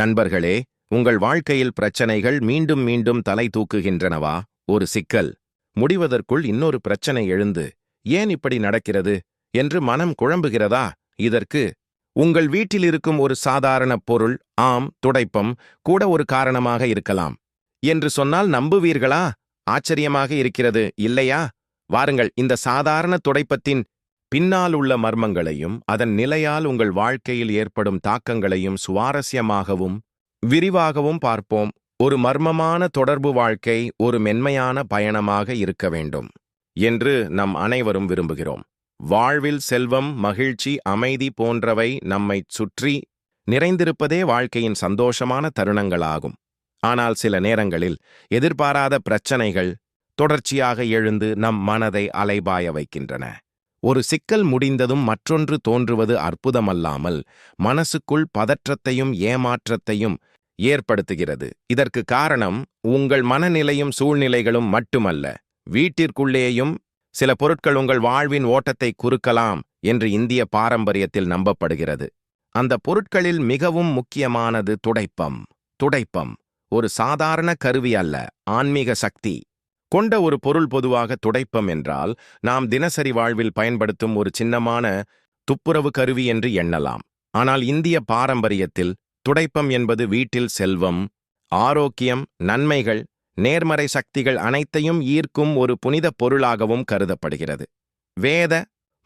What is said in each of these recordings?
நண்பர்களே உங்கள் வாழ்க்கையில் பிரச்சனைகள் மீண்டும் மீண்டும் தலை தூக்குகின்றனவா? ஒரு சிக்கல். முடிவதற்குள் இன்னொரு பிரச்சனை எழுந்து ஏன் இப்படி நடக்கிறது? என்று மனம் குழம்புகிறதா? இதற்கு உங்கள் வீட்டில் இருக்கும் ஒரு சாதாரண பொருள் ஆம் துடைப்பம் கூட ஒரு காரணமாக இருக்கலாம். என்று சொன்னால் நம்புவீர்களா? ஆச்சரியமாக இருக்கிறது இல்லையா? வாருங்கள் இந்த சாதாரண துடைப்பத்தின் பின்னால் உள்ள மர்மங்களையும் அதன் நிலையால் உங்கள் வாழ்க்கையில் ஏற்படும் தாக்கங்களையும் சுவாரஸ்யமாகவும் விரிவாகவும் பார்ப்போம். ஒரு மர்மமான தொடர்பு வாழ்க்கை ஒரு மென்மையான பயணமாக இருக்க வேண்டும் என்று நம் அனைவரும் விரும்புகிறோம். வாழ்வில் செல்வம் மகிழ்ச்சி அமைதி போன்றவை நம்மைச் சுற்றி நிறைந்திருப்பதே வாழ்க்கையின் சந்தோஷமான தருணங்களாகும். ஆனால் சில நேரங்களில் எதிர்பாராத பிரச்சனைகள் தொடர்ச்சியாக எழுந்து நம் மனதை அலைபாய வைக்கின்றன. ஒரு சிக்கல் முடிந்ததும் மற்றொன்று தோன்றுவது அற்புதமல்லாமல் மனசுக்குள் பதற்றத்தையும் ஏமாற்றத்தையும் ஏற்படுத்துகிறது. இதற்கு காரணம் உங்கள் மனநிலையும் சூழ்நிலைகளும் மட்டுமல்ல. வீட்டிற்குள்ளேயும் சில பொருட்கள் உங்கள் வாழ்வின் ஓட்டத்தை குறுக்கலாம் என்று இந்திய பாரம்பரியத்தில் நம்பப்படுகிறது. அந்த பொருட்களில் மிகவும் முக்கியமானது துடைப்பம். துடைப்பம் ஒரு சாதாரண கருவி அல்ல ஆன்மீக சக்தி. கொண்ட ஒரு பொருள் பொதுவாக துடைப்பம் என்றால் நாம் தினசரி வாழ்வில் பயன்படுத்தும் ஒரு சின்னமான துப்புரவு கருவி என்று எண்ணலாம். ஆனால் இந்திய பாரம்பரியத்தில் துடைப்பம் என்பது வீட்டில் செல்வம் ஆரோக்கியம் நன்மைகள் நேர்மறை சக்திகள் அனைத்தையும் ஈர்க்கும் ஒரு புனித பொருளாகவும் கருதப்படுகிறது. வேத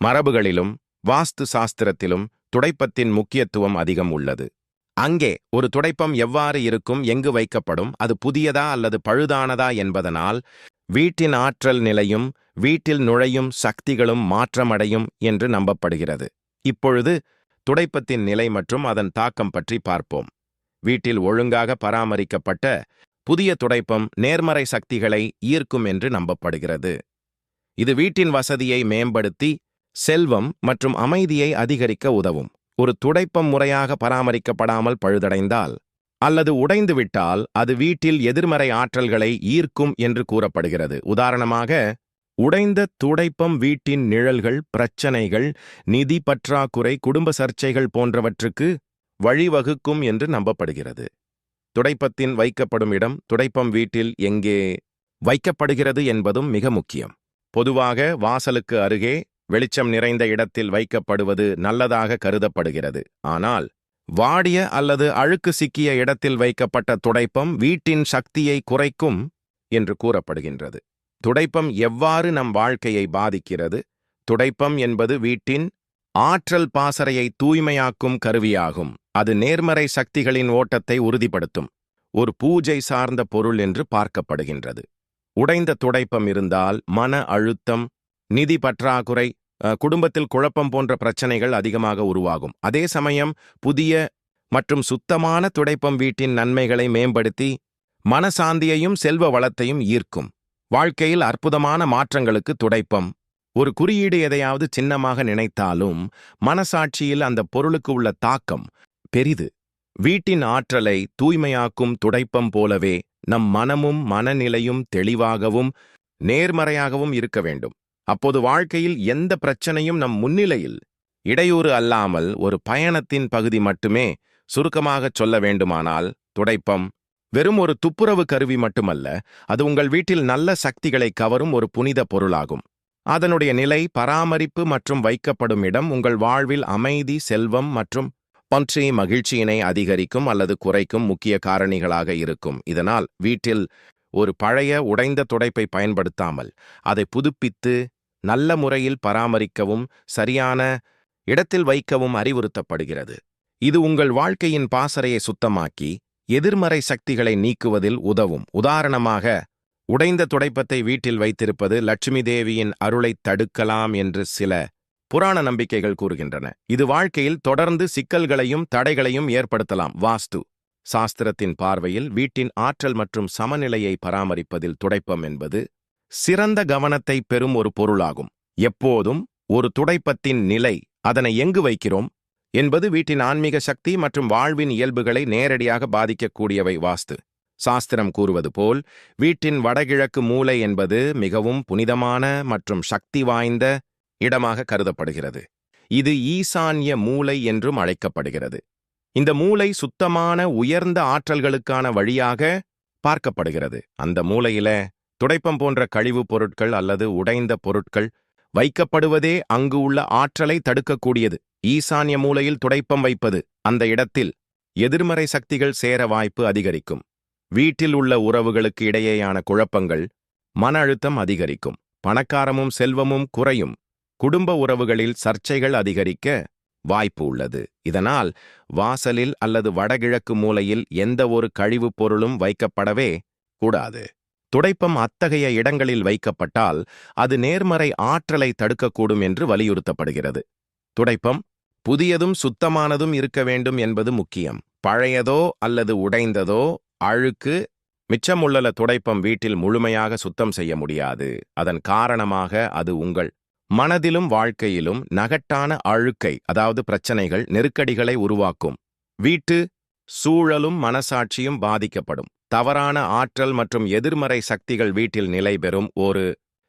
மரபுகளிலும் வாஸ்து சாஸ்திரத்திலும் துடைப்பத்தின் முக்கியத்துவம் அதிகம் உள்ளது. அங்கே ஒரு துடைப்பம் எவ்வாறு இருக்கும் எங்கு வைக்கப்படும் அது புதியதா அல்லது பழுதானதா என்பதனால் வீட்டின் ஆற்றல் நிலையும் வீட்டில் நுழையும் சக்திகளும் மாற்றமடையும் என்று நம்பப்படுகிறது. இப்பொழுது துடைப்பத்தின் நிலை மற்றும் அதன் தாக்கம் பற்றி பார்ப்போம். வீட்டில் ஒழுங்காக பராமரிக்கப்பட்ட புதிய துடைப்பம் நேர்மறை சக்திகளை ஈர்க்கும் என்று நம்பப்படுகிறது. இது வீட்டின் வசதியை மேம்படுத்தி செல்வம் மற்றும் அமைதியை அதிகரிக்க உதவும். ஒரு துடைப்பம் முறையாக பராமரிக்கப்படாமல் பழுதடைந்தால் அல்லது உடைந்துவிட்டால் அது வீட்டில் எதிர்மறை ஆற்றல்களை ஈர்க்கும் என்று கூறப்படுகிறது. உதாரணமாக உடைந்த துடைப்பம் வீட்டின் நிழல்கள் பிரச்சனைகள் நிதி பற்றாக்குறை குடும்ப சர்ச்சைகள் போன்றவற்றுக்கு வழிவகுக்கும் என்று நம்பப்படுகிறது. துடைப்பத்தின் வைக்கப்படும் இடம் துடைப்பம் வீட்டில் எங்கே வைக்கப்படுகிறது என்பதும் மிக முக்கியம். பொதுவாக வாசலுக்கு அருகே வெளிச்சம் நிறைந்த இடத்தில் வைக்கப்படுவது நல்லதாக கருதப்படுகிறது. ஆனால் வாடிய அல்லது அழுக்கு சிக்கிய இடத்தில் வைக்கப்பட்ட துடைப்பம் வீட்டின் சக்தியை குறைக்கும் என்று கூறப்படுகின்றது. துடைப்பம் எவ்வாறு நம் வாழ்க்கையை பாதிக்கிறது? துடைப்பம் என்பது வீட்டின் ஆற்றல் பாசறையை தூய்மையாக்கும் கருவியாகும். அது நேர்மறை சக்திகளின் ஓட்டத்தை உறுதிப்படுத்தும். ஒரு பூஜை சார்ந்த பொருள் என்று பார்க்கப்படுகின்றது. உடைந்த துடைப்பம் இருந்தால் மன அழுத்தம் நிதி பற்றாக்குறை குடும்பத்தில் குழப்பம் போன்ற பிரச்சனைகள் அதிகமாக உருவாகும். அதே சமயம் புதிய மற்றும் சுத்தமான துடைப்பம் வீட்டின் நன்மைகளை மேம்படுத்தி மனசாந்தியையும் செல்வ வளத்தையும் ஈர்க்கும். வாழ்க்கையில் அற்புதமான மாற்றங்களுக்கு துடைப்பம். ஒரு குறியீடு எதையாவது சின்னமாக நினைத்தாலும் மனசாட்சியில் அந்த பொருளுக்கு உள்ள தாக்கம் பெரிது. வீட்டின் ஆற்றலை தூய்மையாக்கும் துடைப்பம் போலவே நம் மனமும் மனநிலையும் தெளிவாகவும் நேர்மறையாகவும் இருக்க வேண்டும். அப்போது வாழ்க்கையில் எந்த பிரச்சனையும் நம் முன்னிலையில் இடையூறு அல்லாமல் ஒரு பயணத்தின் பகுதி மட்டுமே சுருக்கமாகச் சொல்ல வேண்டுமானால் துடைப்பம் வெறும் ஒரு துப்புரவு கருவி மட்டுமல்ல அது உங்கள் வீட்டில் நல்ல சக்திகளை கவரும் ஒரு புனித பொருளாகும். அதனுடைய நிலை பராமரிப்பு மற்றும் வைக்கப்படும் இடம் உங்கள் வாழ்வில் அமைதி செல்வம் மற்றும் பற்றி மகிழ்ச்சியினை அதிகரிக்கும் அல்லது குறைக்கும் முக்கிய காரணிகளாக இருக்கும். இதனால் வீட்டில் ஒரு பழைய உடைந்த துடைப்பை பயன்படுத்தாமல் அதை புதுப்பித்து நல்ல முறையில் பராமரிக்கவும் சரியான இடத்தில் வைக்கவும் அறிவுறுத்தப்படுகிறது. இது உங்கள் வாழ்க்கையின் பாசறையை சுத்தமாக்கி எதிர்மறை சக்திகளை நீக்குவதில் உதவும். உதாரணமாக உடைந்த துடைப்பத்தை வீட்டில் வைத்திருப்பது லட்சுமி தேவியின் அருளைத் தடுக்கலாம் என்று சில புராண நம்பிக்கைகள் கூறுகின்றன. இது வாழ்க்கையில் தொடர்ந்து சிக்கல்களையும் தடைகளையும் ஏற்படுத்தலாம். வாஸ்து சாஸ்திரத்தின் பார்வையில் வீட்டின் ஆற்றல் மற்றும் சமநிலையை பராமரிப்பதில் துடைப்பம் என்பது சிறந்த கவனத்தை பெறும் ஒரு பொருளாகும். எப்போதும் ஒரு துடைப்பத்தின் நிலை அதனை எங்கு வைக்கிறோம் என்பது வீட்டின் ஆன்மீக சக்தி மற்றும் வாழ்வின் இயல்புகளை நேரடியாக பாதிக்கக்கூடியவை வாஸ்து. சாஸ்திரம் கூறுவது போல் வீட்டின் வடகிழக்கு மூலை என்பது மிகவும் புனிதமான மற்றும் சக்தி வாய்ந்த இடமாக கருதப்படுகிறது. இது ஈசான்ய மூலை என்றும் அழைக்கப்படுகிறது. இந்த மூளை சுத்தமான உயர்ந்த ஆற்றல்களுக்கான வழியாக பார்க்கப்படுகிறது. அந்த மூளையில துடைப்பம் போன்ற கழிவுப் பொருட்கள் அல்லது உடைந்த பொருட்கள் வைக்கப்படுவதே அங்கு உள்ள ஆற்றலை தடுக்கக்கூடியது. ஈசான்ய மூலையில் துடைப்பம் வைப்பது அந்த இடத்தில் எதிர்மறை சக்திகள் சேர வாய்ப்பு அதிகரிக்கும். வீட்டில் உள்ள உறவுகளுக்கு இடையேயான குழப்பங்கள் மன அழுத்தம் அதிகரிக்கும். பணக்காரமும் செல்வமும் குறையும். குடும்ப உறவுகளில் சர்ச்சைகள் அதிகரிக்க வாய்ப்பு உள்ளது. இதனால் வாசலில் அல்லது வடகிழக்கு மூலையில் எந்த ஒரு கழிவுப் பொருளும் வைக்கப்படவே கூடாது. துடைப்பம் அத்தகைய இடங்களில் வைக்கப்பட்டால் அது நேர்மறை ஆற்றலை தடுக்கக்கூடும் என்று வலியுறுத்தப்படுகிறது. துடைப்பம் புதியதும் சுத்தமானதும் இருக்க வேண்டும் என்பது முக்கியம். பழையதோ அல்லது உடைந்ததோ அழுக்கு மிச்சமுள்ள துடைப்பம் வீட்டில் முழுமையாக சுத்தம் செய்ய முடியாது. அதன் காரணமாக அது உங்கள் மனதிலும் வாழ்க்கையிலும் நகட்டான அழுக்கை அதாவது பிரச்சனைகள் நெருக்கடிகளை உருவாக்கும். வீட்டு சூழலும் மனசாட்சியும் பாதிக்கப்படும். தவறான ஆற்றல் மற்றும் எதிர்மறை சக்திகள் வீட்டில் நிலை பெறும். ஒரு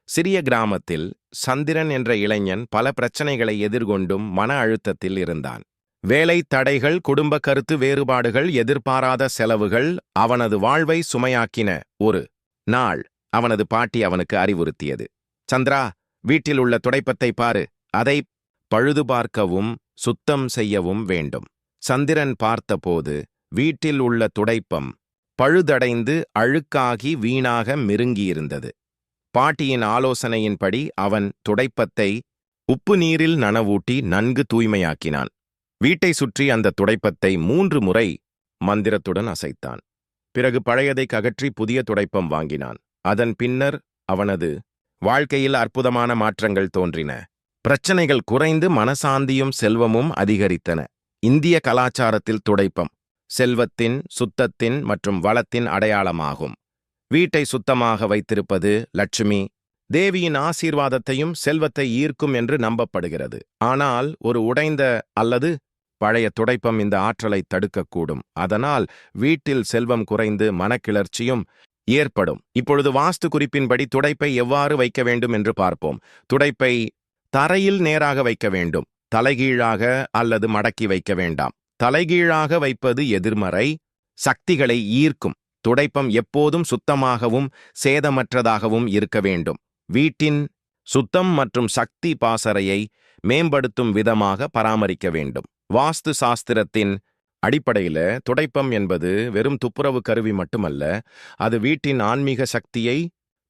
சிறிய கிராமத்தில் சந்திரன் என்ற இளைஞன் பல பிரச்சனைகளை எதிர்கொண்டும் மன அழுத்தத்தில் இருந்தான். வேலை தடைகள் குடும்ப கருத்து வேறுபாடுகள் எதிர்பாராத செலவுகள் அவனது வாழ்வை சுமையாக்கின ஒரு நாள் அவனது பாட்டி அவனுக்கு அறிவுறுத்தியது. சந்திரா வீட்டில் உள்ள துடைப்பத்தை பாரு அதை பழுது பார்க்கவும் சுத்தம் செய்யவும் வேண்டும். சந்திரன் பார்த்தபோது வீட்டில் உள்ள துடைப்பம் பழுதடைந்து அழுக்காகி வீணாக மிருங்கியிருந்தது. பாட்டியின் ஆலோசனையின்படி அவன் துடைப்பத்தை உப்பு நீரில் நனவூட்டி நன்கு தூய்மையாக்கினான். வீட்டை சுற்றி அந்த துடைப்பத்தை மூன்று முறை மந்திரத்துடன் அசைத்தான். பிறகு பழையதை ககற்றி புதிய துடைப்பம் வாங்கினான். அதன் பின்னர் அவனது வாழ்க்கையில் அற்புதமான மாற்றங்கள் தோன்றின. பிரச்சனைகள் குறைந்து மனசாந்தியும் செல்வமும் அதிகரித்தன. இந்திய கலாச்சாரத்தில் துடைப்பம் செல்வத்தின் சுத்தத்தின் மற்றும் வளத்தின் அடையாளமாகும். வீட்டை சுத்தமாக வைத்திருப்பது லட்சுமி தேவியின் ஆசீர்வாதத்தையும் செல்வத்தை ஈர்க்கும் என்று நம்பப்படுகிறது. ஆனால் ஒரு உடைந்த அல்லது பழைய துடைப்பம் இந்த ஆற்றலை தடுக்கக்கூடும். அதனால் வீட்டில் செல்வம் குறைந்து மனக்கிளர்ச்சியும் ஏற்படும். இப்பொழுது வாஸ்து குறிப்பின்படி துடைப்பை எவ்வாறு வைக்க வேண்டும் என்று பார்ப்போம். துடைப்பை தரையில் நேராக வைக்க வேண்டும். தலைகீழாக அல்லது மடக்கி வைக்க வேண்டாம். தலைகீழாக வைப்பது எதிர்மறை சக்திகளை ஈர்க்கும். துடைப்பம் எப்போதும் சுத்தமாகவும் சேதமற்றதாகவும் இருக்க வேண்டும். வீட்டின் சுத்தம் மற்றும் சக்தி பாசறையை மேம்படுத்தும் விதமாக பராமரிக்க வேண்டும். வாஸ்து சாஸ்திரத்தின் அடிப்படையில துடைப்பம் என்பது வெறும் துப்புரவு கருவி மட்டுமல்ல அது வீட்டின் ஆன்மீக சக்தியை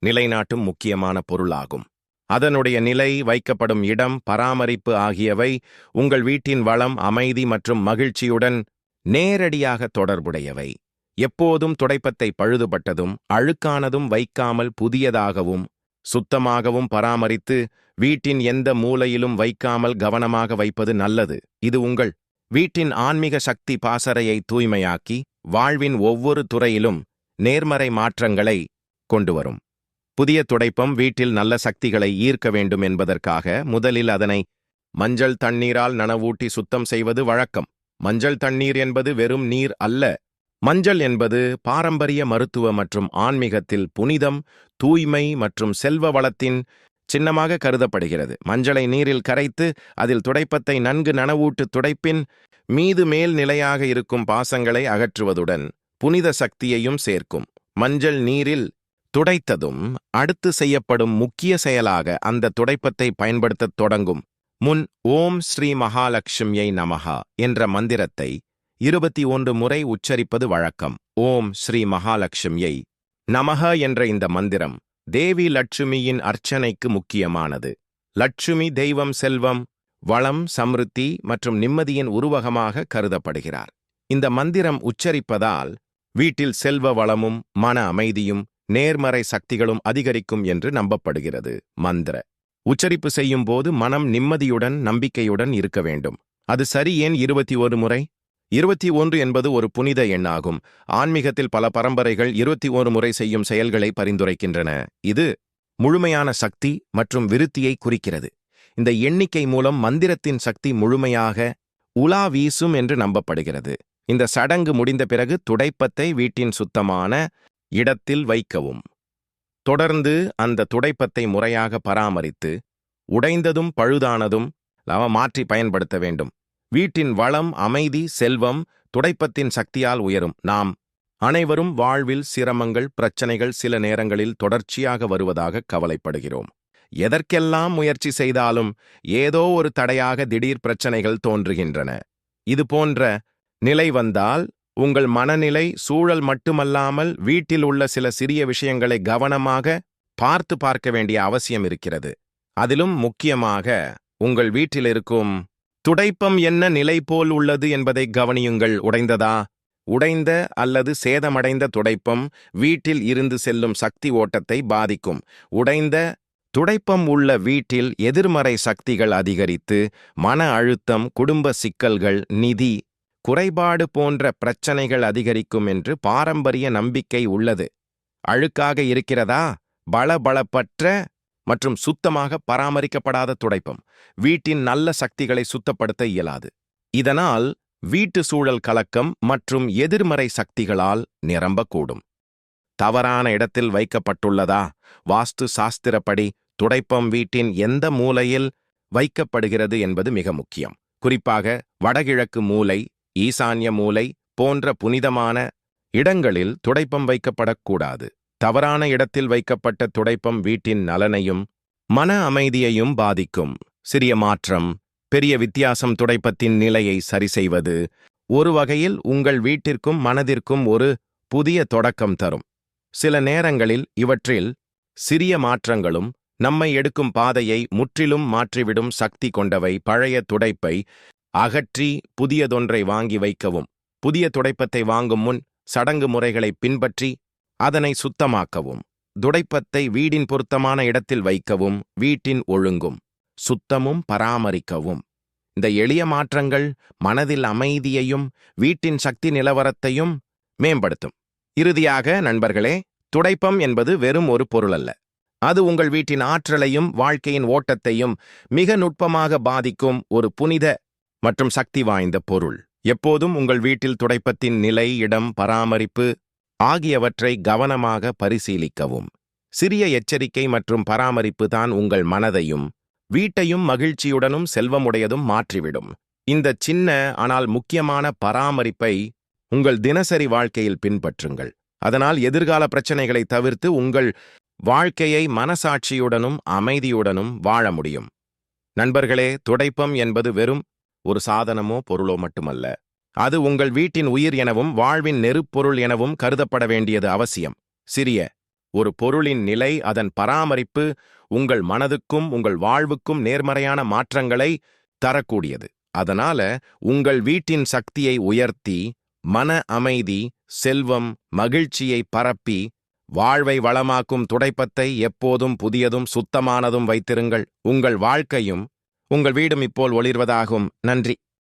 நிலைநாட்டும் முக்கியமான பொருளாகும். அதனுடைய நிலை வைக்கப்படும் இடம் பராமரிப்பு ஆகியவை உங்கள் வீட்டின் வளம் அமைதி மற்றும் மகிழ்ச்சியுடன் நேரடியாக தொடர்புடையவை. எப்போதும் துடைப்பத்தை பழுதுபட்டதும் அழுக்கானதும் வைக்காமல் புதியதாகவும் சுத்தமாகவும் பராமரித்து வீட்டின் எந்த மூலையிலும் வைக்காமல் கவனமாக வைப்பது நல்லது. இது உங்கள் வீட்டின் ஆன்மீக சக்தி பாசறையை தூய்மையாக்கி வாழ்வின் ஒவ்வொரு துறையிலும் நேர்மறை மாற்றங்களை கொண்டு வரும் புதிய துடைப்பம் வீட்டில் நல்ல சக்திகளை ஈர்க்க வேண்டும் என்பதற்காக முதலில் அதனை மஞ்சள் தண்ணீரால் நனவூட்டி சுத்தம் செய்வது வழக்கம். மஞ்சள் தண்ணீர் என்பது வெறும் நீர் அல்ல. மஞ்சள் என்பது பாரம்பரிய மருத்துவ மற்றும் ஆன்மீகத்தில் புனிதம் தூய்மை மற்றும் செல்வ வளத்தின் சின்னமாக கருதப்படுகிறது. மஞ்சளை நீரில் கரைத்து அதில் துடைப்பத்தை நன்கு நனவூட்டு துடைப்பின் மீது மேல் நிலையாக இருக்கும் பாசங்களை அகற்றுவதுடன் புனித சக்தியையும் சேர்க்கும். மஞ்சள் நீரில் துடைத்ததும் அடுத்து செய்யப்படும் முக்கிய செயலாக அந்த துடைப்பத்தை பயன்படுத்தத் தொடங்கும். முன் ஓம் ஸ்ரீ மகாலட்சுமியை நமஹா என்ற மந்திரத்தை இருபத்தி ஒன்று முறை உச்சரிப்பது வழக்கம். ஓம் ஸ்ரீ மகாலட்சுமியை நமஹ என்ற இந்த மந்திரம் தேவி லட்சுமியின் அர்ச்சனைக்கு முக்கியமானது. லட்சுமி தெய்வம் செல்வம் வளம் சம்ருத்தி மற்றும் நிம்மதியின் உருவகமாக கருதப்படுகிறார். இந்த மந்திரம் உச்சரிப்பதால் வீட்டில் செல்வ வளமும் மன அமைதியும் நேர்மறை சக்திகளும் அதிகரிக்கும் என்று நம்பப்படுகிறது மந்திர. உச்சரிப்பு செய்யும் போது மனம் நிம்மதியுடன் நம்பிக்கையுடன் இருக்க வேண்டும். அது சரி ஏன் இருபத்தி ஒரு முறை? இருபத்தி ஒன்று என்பது ஒரு புனித எண்ணாகும். ஆன்மீகத்தில் பல பரம்பரைகள் இருபத்தி ஒரு முறை செய்யும் செயல்களை பரிந்துரைக்கின்றன. இது முழுமையான சக்தி மற்றும் விருத்தியை குறிக்கிறது. இந்த எண்ணிக்கை மூலம் மந்திரத்தின் சக்தி முழுமையாக உலா வீசும் என்று நம்பப்படுகிறது. இந்த சடங்கு முடிந்த பிறகு துடைப்பத்தை வீட்டின் சுத்தமான இடத்தில் வைக்கவும். தொடர்ந்து அந்த துடைப்பத்தை முறையாக பராமரித்து உடைந்ததும் பழுதானதும் லவ மாற்றி பயன்படுத்த வேண்டும். வீட்டின் வளம் அமைதி செல்வம் துடைப்பத்தின் சக்தியால் உயரும். நாம் அனைவரும் வாழ்வில் சிரமங்கள் பிரச்சனைகள் சில நேரங்களில் தொடர்ச்சியாக வருவதாக கவலைப்படுகிறோம். எதற்கெல்லாம் முயற்சி செய்தாலும் ஏதோ ஒரு தடையாக திடீர் பிரச்சனைகள் தோன்றுகின்றன. இது போன்ற நிலை வந்தால் உங்கள் மனநிலை சூழல் மட்டுமல்லாமல் வீட்டில் உள்ள சில சிறிய விஷயங்களை கவனமாக பார்த்து பார்க்க வேண்டிய அவசியம் இருக்கிறது. அதிலும் முக்கியமாக உங்கள் வீட்டில் இருக்கும் துடைப்பம் என்ன நிலை போல் உள்ளது என்பதை கவனியுங்கள். உடைந்ததா? உடைந்த அல்லது சேதமடைந்த துடைப்பம் வீட்டில் இருந்து செல்லும் சக்தி ஓட்டத்தை பாதிக்கும். உடைந்த துடைப்பம் உள்ள வீட்டில் எதிர்மறை சக்திகள் அதிகரித்து மன அழுத்தம் குடும்ப சிக்கல்கள் நிதி குறைபாடு போன்ற பிரச்சனைகள் அதிகரிக்கும் என்று பாரம்பரிய நம்பிக்கை உள்ளது. அழுக்காக இருக்கிறதா? பளபளப்பற்ற மற்றும் சுத்தமாக பராமரிக்கப்படாத துடைப்பம். வீட்டின் நல்ல சக்திகளை சுத்தப்படுத்த இயலாது. இதனால் வீட்டு சூழல் கலக்கம் மற்றும் எதிர்மறை சக்திகளால் நிரம்பக்கூடும். தவறான இடத்தில் வைக்கப்பட்டுள்ளதா? வாஸ்து சாஸ்திரப்படி துடைப்பம் வீட்டின் எந்த மூலையில் வைக்கப்படுகிறது என்பது மிக முக்கியம். குறிப்பாக வடகிழக்கு மூலை ஈசான்ய மூலை போன்ற புனிதமான இடங்களில் துடைப்பம் வைக்கப்படக்கூடாது. தவறான இடத்தில் வைக்கப்பட்ட துடைப்பம் வீட்டின் நலனையும் மன அமைதியையும் பாதிக்கும். சிறிய மாற்றம் பெரிய வித்தியாசம் துடைப்பத்தின் நிலையை சரிசெய்வது ஒரு வகையில் உங்கள் வீட்டிற்கும் மனதிற்கும் ஒரு புதிய தொடக்கம் தரும். சில நேரங்களில் இவற்றில் சிறிய மாற்றங்களும் நம்மை எடுக்கும் பாதையை முற்றிலும் மாற்றிவிடும் சக்தி கொண்டவை பழைய துடைப்பை அகற்றி புதியதொன்றை வாங்கி வைக்கவும். புதிய துடைப்பத்தை வாங்கும் முன் சடங்கு முறைகளை பின்பற்றி அதனை சுத்தமாக்கவும் துடைப்பத்தை வீடின் பொருத்தமான இடத்தில் வைக்கவும் வீட்டின் ஒழுங்கும் சுத்தமும் பராமரிக்கவும். இந்த எளிய மாற்றங்கள் மனதில் அமைதியையும் வீட்டின் சக்தி நிலவரத்தையும் மேம்படுத்தும். இறுதியாக நண்பர்களே துடைப்பம் என்பது வெறும் ஒரு பொருள் அல்ல அது உங்கள் வீட்டின் ஆற்றலையும் வாழ்க்கையின் ஓட்டத்தையும் மிக நுட்பமாக பாதிக்கும் ஒரு புனித மற்றும் சக்தி வாய்ந்த பொருள். எப்போதும் உங்கள் வீட்டில் துடைப்பத்தின் நிலை இடம் பராமரிப்பு ஆகியவற்றை கவனமாக பரிசீலிக்கவும். சிறிய எச்சரிக்கை மற்றும் பராமரிப்பு தான் உங்கள் மனதையும் வீட்டையும் மகிழ்ச்சியுடனும் செல்வமுடையதும் மாற்றிவிடும். இந்த சின்ன ஆனால் முக்கியமான பராமரிப்பை உங்கள் தினசரி வாழ்க்கையில் பின்பற்றுங்கள். அதனால் எதிர்கால பிரச்சனைகளை தவிர்த்து உங்கள் வாழ்க்கையை மனசாட்சியுடனும் அமைதியுடனும் வாழ முடியும். நண்பர்களே துடைப்பம் என்பது வெறும் ஒரு சாதனமோ பொருளோ மட்டுமல்ல. அது உங்கள் வீட்டின் உயிர் எனவும் வாழ்வின் நெருப்பொருள் எனவும் கருதப்பட வேண்டியது அவசியம். சிறிய ஒரு பொருளின் நிலை அதன் பராமரிப்பு உங்கள் மனதுக்கும் உங்கள் வாழ்வுக்கும் நேர்மறையான மாற்றங்களை தரக்கூடியது. அதனால உங்கள் வீட்டின் சக்தியை உயர்த்தி மன அமைதி செல்வம் மகிழ்ச்சியை பரப்பி வாழ்வை வளமாக்கும் துடைப்பத்தை எப்போதும் புதியதும் சுத்தமானதும் வைத்திருங்கள். உங்கள் வாழ்க்கையும் உங்கள் வீடும் இப்போல் ஒளிர்வதாகும். நன்றி.